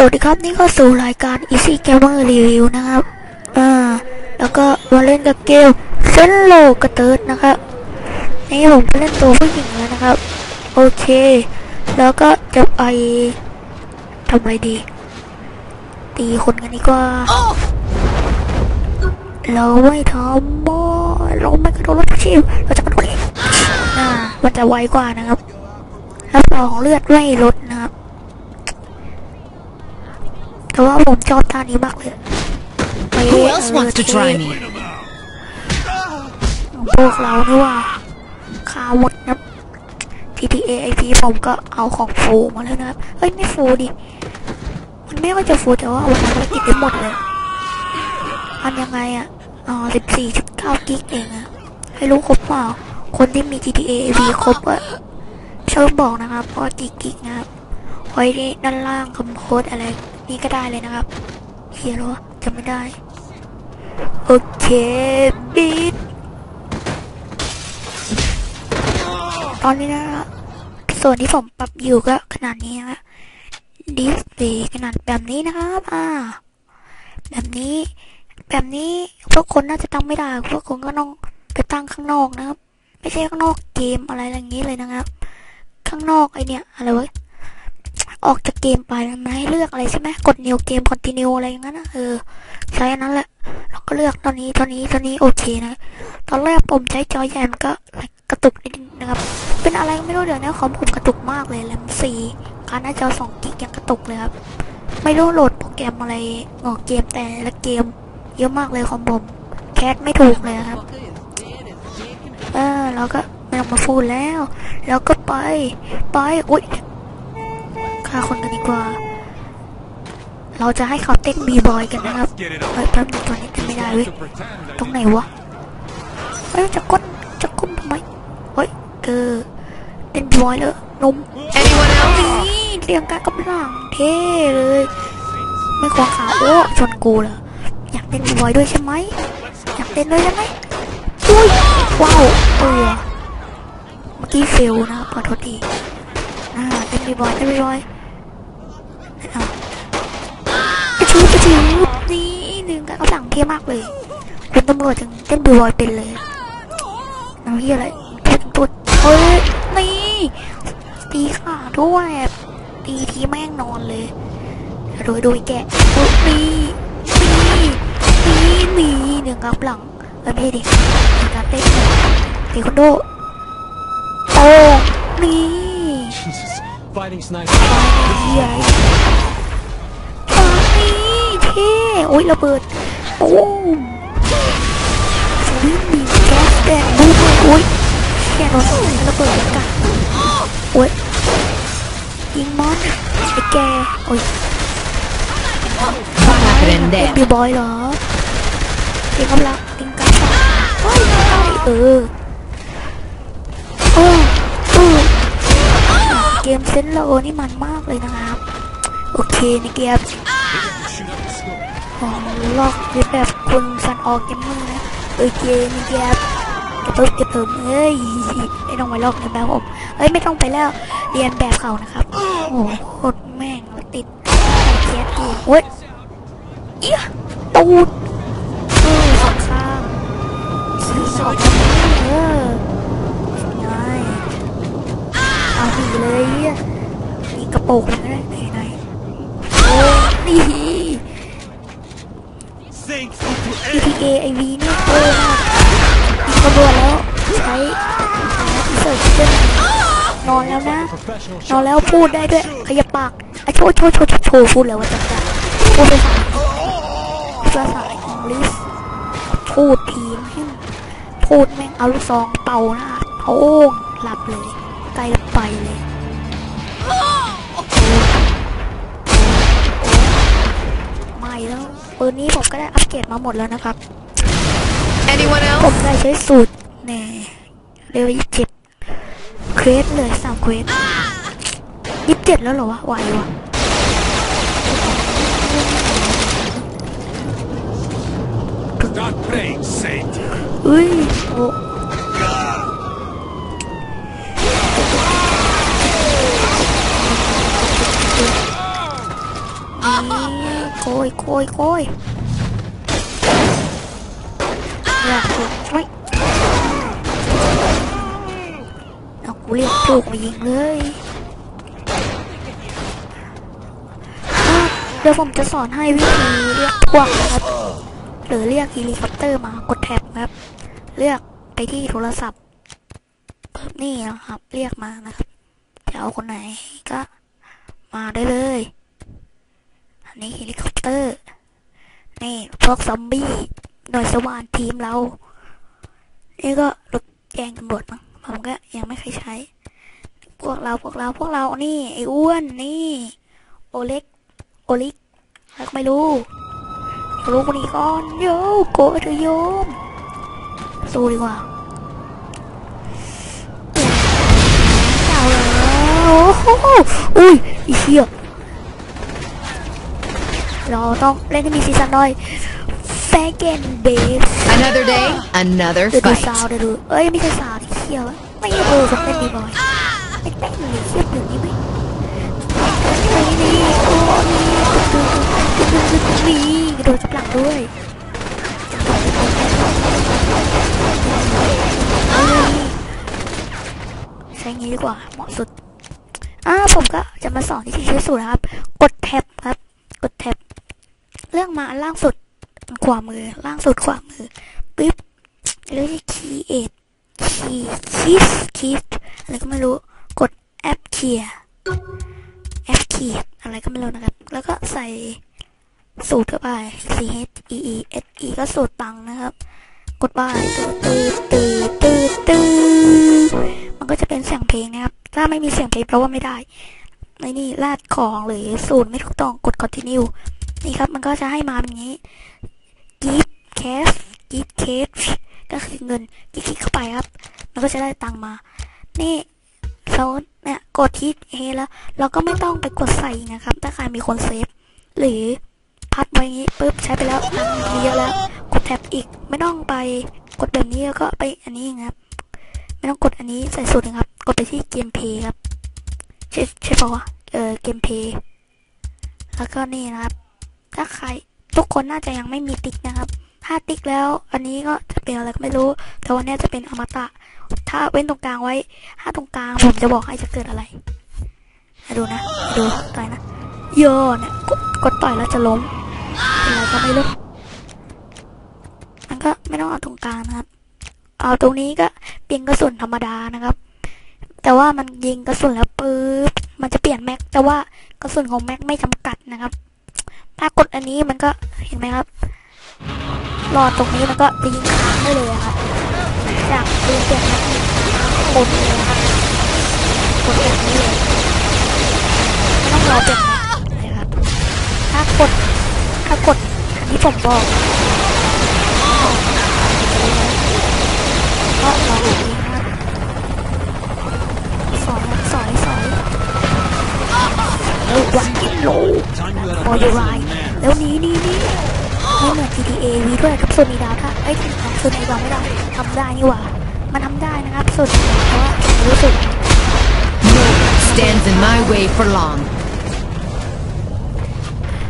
สวัสดีครับนี่ก็สู่รายการ Easy Gamer Review นะครับ อ่า แล้วก็มาเล่นกับเกมเซนโลกระเติร์ดนะครับ นี่ผมเล่นตัวผู้หญิงแล้วนะครับ โอเค แล้วก็จะไปทำไมดี ตีคนกันดีกว่า เราไม่ทำบอเราไม่กระโดดรถชิวเราจะกระโดดองอ่า มันจะไวกว่านะครับแล้วต่อของเลือดไม่ลดนะครับ แต่ว่าผมชอบท่านี้มากเลยไป Who else wants to try me? พวกเรานี่ว่าข่าวหมดนะ GTA IP ผมก็เอาของฟูมาแล้วนะครับ เฮ้ย ไม่ฟูดิ มันไม่ค่อยจะฟูแต่ว่าวันนั้นภารกิจได้หมดเลย อันยังไงอะ อ๋อสิบสี่จุดเก้ากิกเองอะให้รู้ครบเปล่า คนที่มี GTA IP ครบอะช่วยบอกนะครับว่ากี่กิกนะครับไว้ที่ด้านล่างคำโค้ดอะไร นี่ก็ได้เลยนะครับเฮียรอจำไม่ได้ โอเคบีทตอนนี้นะส่วนที่ผมปรับอยู่ก็ขนาดนี้นะดิสเพย์ขนาดแบบนี้นะครับอ่าแบบนี้ แบบนี้พวกคนน่าจะตั้งไม่ได้ พวกคนก็ต้องไปตั้งข้างนอกนะครับ ไม่ใช่ข้างนอกเกมอะไรอย่างนี้เลยนะครับ ข้างนอกไอเนี่ยอะไรวะ ออกจากเกมไปมันให้เลือกอะไรใช่ไหมกด new เกม continue อะไรอย่างนั้นนะเออใช้อันนั้นแหละเราก็เลือกตอนนี้ตอนนี้ตอนนี้โอเคนะ ตอนแรกผมใช้จอใหญ่มันก็กระตุกนิดนึงนะครับ เป็นอะไรไม่รู้เดี๋ยวนี้คอมผมกระตุกมากเลยแรมสี่การหน้าจอสองกิกยังกระตุกเลยครับ ไม่รู้โหลดโปรแกรมอะไรงอกเกมแต่ละเกม เยอะมากเลยคอมผมแคสไม่ถูกเลยครับ เออเราก็ไม่ต้องมาพูดแล้ว แล้วก็ไปไปอุ้ย ฆ่าคนกันดีกว่า เราจะให้เขาเต้นบีบอยกันนะครับเฮ้ยแป๊บนึงตอนนี้เต้นไม่ได้เว้ยตรงไหนวะเฮ้ยจะก้นจะก้มทำไมเฮ้ยเออเต้นบีบอยเลยนมนี่เรียงกันกำลังเท่เลย ไม่ควงขาโอ้ชนกูเลยออยากเต้นบีบอยด้วยใช่ไหมอยากเต้นด้วยใช่ไหมอุ้ยว้าวเออเมื่อกี้เฟลนะขอโทษทีอ่าเต้นบีบอยเต้นบีบอยเอากระชู กระชูนี่หนึ่งกันเขาหลังเท่มากเลยเป็นตำรวจถึงเต้นบีบอยเป็นเลยน้ำเฮียอะไรเต้นตัวเฮ้ยนี่ตีขาด้วยตีทีแม่งนอนเลยโดยโดยแกะอุ๊ยนี่นี่นี่นี่หนึ่งกับหลังเออไม่ใช่ดิหนึ่งกับเต้นเทควันโดโอ้นี่ Jesus Fighting sniper เฮียปานี่ เท่โอ้ยระเบิดโอ้มสวิงบีแก๊สแดงบูมโอ้ยแกโดนระเบิดกันโอ้ยยิงมอนไอ้แกโอ้ย Prender. บีบอยเหรอติงกำลังติงกำลังเฮ้ยเออเออเออเกมเซนโลนี่มันมากเลยนะครับ โอเคในเกม ของลอกแบบคุณซันออกเกมเมอร์นะโอเคในเกมกระตุ้นกระตุ้นเฮ้ยไม่ต้องไปลอกในแบบผมเฮ้ยไม่ต้องไปแล้วเรียนแบบเขานะครับโอ้โหโคตรแม่งติดแคสเกมเว้ยเอี้ยตูดเออสองข้างสีสองข้างเออง่ายเอาดีเลยอีกระโปรงเลยก็ได้ไหนไหนโอ้นี่ GTA IV นี่โอ้มากมีกระบวนแล้วใช้อิเสิร์ชินนอนแล้วนะนอนแล้วพูดได้ด้วยขยับปากอโชว์โชว์โชว์โชว์พูดแล้วว่าจะพูดภาษาภาษาอังกฤษพูดทีมให้พูดแม่งเอาลูกซองเป่าหน้าโอ้หลับเลยใกล้จไปเลย ปืนนี้ผมก็ได้อัปเกรดมาหมดแล้วนะครับ Anyone ผม else? ได้ใช้สูตรแน่เร็วยี่สิบเจ็ดเควสเลยสามเควสยี่สิบเจ็ดแล้วเหรอวะไหววะ God praying saint เฮ้ยโอ้ ยโกยโกยอยากถูกไม่เอากูเรียกถูกมายิงเลยเดี๋ยวผมจะสอนให้วิธีเรียกพวกนะครับ หรือเรียกเฮลิคอปเตอร์มากดแท็บครับ เลือกไปที่โทรศัพท์ นี่นะครับ เรียกมานะครับจะเอาคนไหนก็มาได้เลย อันเฮลิคอปเตอร์นี่พวกซอมบี้หน่วยสวานทีมเรา นี่ก็รถแกงตำรวจมั้งผมก็ยังไม่เคยใช้ พวกเราพวกเราพวกเรานี่ไอ้อ้วนนี่โอเล็กโอลิกแล้วก็ไม่รู้ลูกคนนี้ก่อนโยโกเธอโยมสู้ดีกว่าเจ้าแล้วโอ้โหอุ้ยอีเหี้ย เราต้องเล่นให้มีซีซันหน่อยแฟเกนเบส Another day, another เดี๋ยวดูซาว fight. เดี๋ยวดูเอ้ยไม่ใช่ซาวที่เขี้ยวอะไม่เออผมเล่นดีบอยไม่เต้นเลยเขี้ยวอยู่นี่ไหมไม่นี่โอ้นี่นี่กระโดดจับหลังด้วยใช้งี้ดีกว่าเหมาะสุด อ่าผมก็จะมาสอนวิธีใช้สูตรนะครับ กดแท็บครับ กดแท็บ เรื่องมาล่างสุดขวามือ ล่างสุดขวามือปึ๊บแล้วจะคีเอทคีคิสคิสอะไรก็ไม่รู้กดแอปเคียแอปเคียอะไรก็ไม่รู้นะครับ แล้วก็ใส่สูตรเข้าไป C H E E S E ก็สูตรตังนะครับ กดไปตื้อตื้อตื้อตือมันก็จะเป็นเสียงเพลงนะครับ ถ้าไม่มีเสียงเพลงแปลว่าไม่ได้ในนี่ลาดของหรือสูตรไม่ถูกต้องกด continue นี่ครับมันก็จะให้มาเป็นอย่างนี้ give cash give cash ก็คือเงินคลิกเข้าไปครับ มันก็จะได้ตังมา นี่เราเนี่ยกดที่เฮแล้ว เราก็ไม่ต้องไปกดใส่นะครับ ถ้าใครมีคนเซฟ หรือพัดไว้งนี้ปุ๊บใช้ไปแล้วตังมีเยอะแล้ว กดแท็บอีกไม่ต้องไปกดแบบนี้แล้วก็ไปอันนี้นะครับ ไม่ต้องกดอันนี้ใส่สูตรนะครับ กดไปที่เกมเพย์ครับใช่ใช่ปะวะเออเกมเพย์แล้วก็นี่นะครับ ถ้าใครทุกคนน่าจะยังไม่มีติ๊กนะครับ ถ้าติ๊กแล้ว อันนี้ก็จะเป็นอะไรก็ไม่รู้ แต่วันนี้จะเป็นอมตะ ถ้าเว้นตรงกลางไว้ ถ้าตรงกลางผมจะบอกให้จะเกิดอะไรดูนะ ดูต่อยนะ โยเนี่ยกดกดต่อยแล้วจะล้มเป็นอะไรก็ไม่รู้มันก็ไม่ต้องเอาตรงกลางนะครับ เอาตรงนี้ก็เปลี่ยนกระสุนธรรมดานะครับ แต่ว่ามันยิงกระสุนแล้วปื๊บมันจะเปลี่ยนแม็ก แต่ว่ากระสุนของแม็กไม่จำกัดนะครับ ถ้ากดอันนี้มันก็เห็นไหมครับรอตรงนี้มันก็จะยิงค้างได้เลยครับ จากปืนเปลี่ยนแม็กนี่กดเลยครับกดแบบนี้เลยไม่ต้องรอเปลี่ยนแม็กเลยครับ ถ้ากดถ้ากดอันที่ผมบอกก็รอแบบนี้นะครับสอยสอยสอยเร็ววัน พออยู่ไรแล้วหนี้นี่นี่ไม่เหมือน GTA V ด้วยกับโซนีดาวถ้าไอ้ยโซนีดาวไม่ได้ทำได้นี่หว่ามันทำได้นะครับส่วนเพราะว่ารู้สึก Stands in my way for long.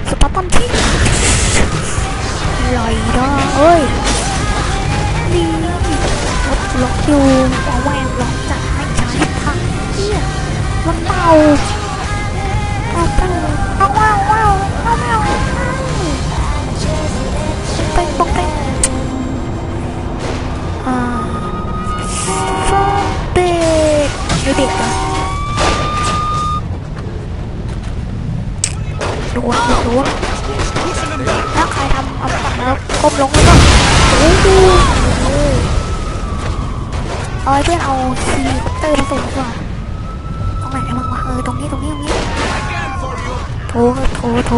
สปาร์ตันที่ลอยได้เอ้ยนี่รถล็อกอยู่เอาแหวนล็อกจัดให้ใช้ผักเที่ยมันเป่า เอาเป่าเอาว้าวว้าวเอาว้าวไปปงไปอ่าฟอเบกดูเด็กนะดูว่าดูว่าถ้าใครทำเอาฝั่งแล้วก้มลงแล้วก็โอ้โหเอาเอาให้เพื่อนเอาซีคอปเตอร์มาส่งดีกว่าตรงไหนได้บ้างวะเออตรงนี้ตรงนี้ตรงนี้ โทรครับโทรโทร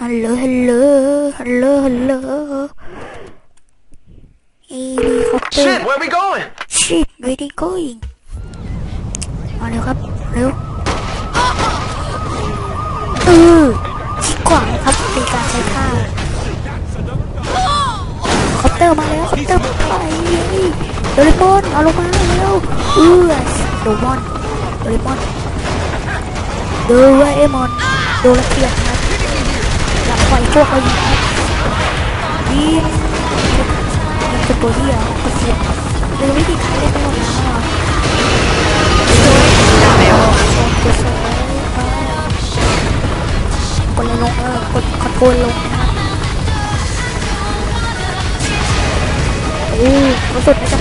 ฮัลโหลฮัลโหลฮัลโหลฮัลโหลเฮลิคอปเตอร์ Shit, where we going? shit where they going มาเร็วครับเร็วเออชิดขวาครับเป็นการใช้ท่าคอปเตอร์มาแล้วคอปเตอร์มาไปโดเรมอนเอาลงมาเร็วเออโดมอนโดเรมอนโดราเอมอน Doraemon Dolar tiap mati Gak apa itu apa gitu Di Dan dia Kesian Dan ini kalian mau nama Kulong na, kakulong na. Oo, kusot na siya.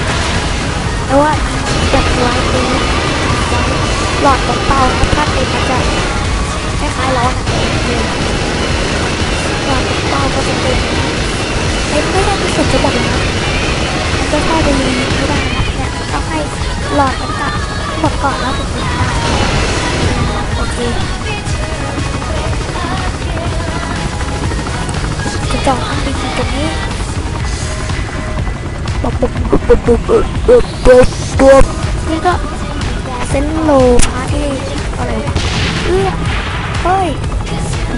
Tawa, just like หลอดของเตาครับถ้าเป็มันจะคล้ายๆร้อนเลยหลอดของเตาก็จะเป็นไม่ได้เป็นส่วนจะบอกนะมันจะแค่าไปในนี้ไม่ได้นะเนี่ยต้องให้หลอดมันกัดหมดก่อนแล้วถึงจะได้โอเคจะจองข้างบนตรงนี้ปุ๊บปุ๊บปุ๊บปุ๊บปุ๊บปุ๊บปุ๊บนี่ก็ ซนโลพาร์ตี้อะไรเอื้อเฮ้ย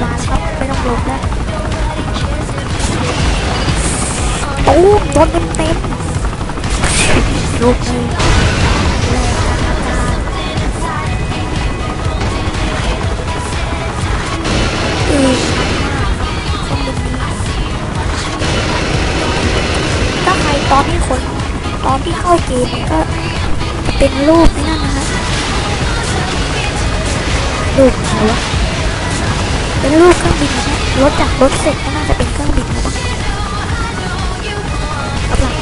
มาครับไม่ต้องลงแล้วโอ้โดนเต็มเต็มลูกนี่อือถ้าใครตอนที่คนตอนที่เข้าเกมมันก็เป็นรูปนี่นั่ นนะฮะรูปอะไรวะเป็นรูปเครื่องบินนะฮะรถจากรถเสร็จก็น่าจะเป็นเครื่องบินนะมั้งกำลัง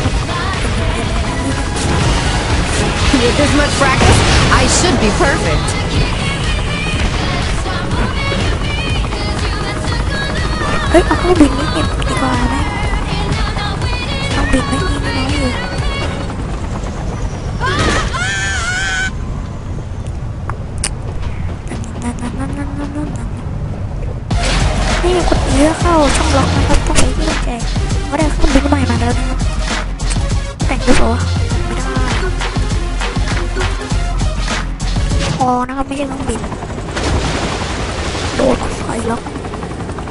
With this much practice, I should be perfect. เฮ้ยเอาเครื่องบินนี้เก็บดีกว่าไหมเครื่องบินไม่ เลือกเข้าช่องล็อกนะครับต้องไปที่แจกก็ได้เครื่องบินใหม่มาแล้วนะครับแต่งด้วยเหรอวไม่ได้พอนะครับไม่ใช่เครื่องบินโดนใส่ล็อก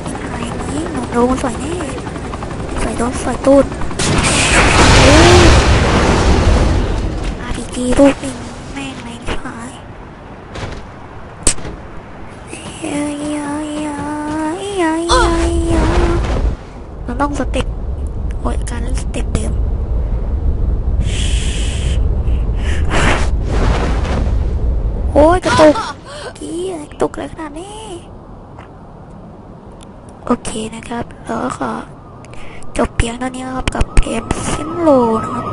ยังไงนี้หนูโดนใส่แน่ใส่โดนใส่ตูดโอ้ย RPG ลูกหนึ่งแม่งแรงชิบหาย ต้องสเต็ปโอ้ยการเล่นสเต็ปเดิมโอ้ยกระตุกกี้กระตุกอะไรขนาดนี้ โอเคนะครับ แล้วก็ขอจบเพียงเท่านี้นะครับกับเกมซิมโลนะครับ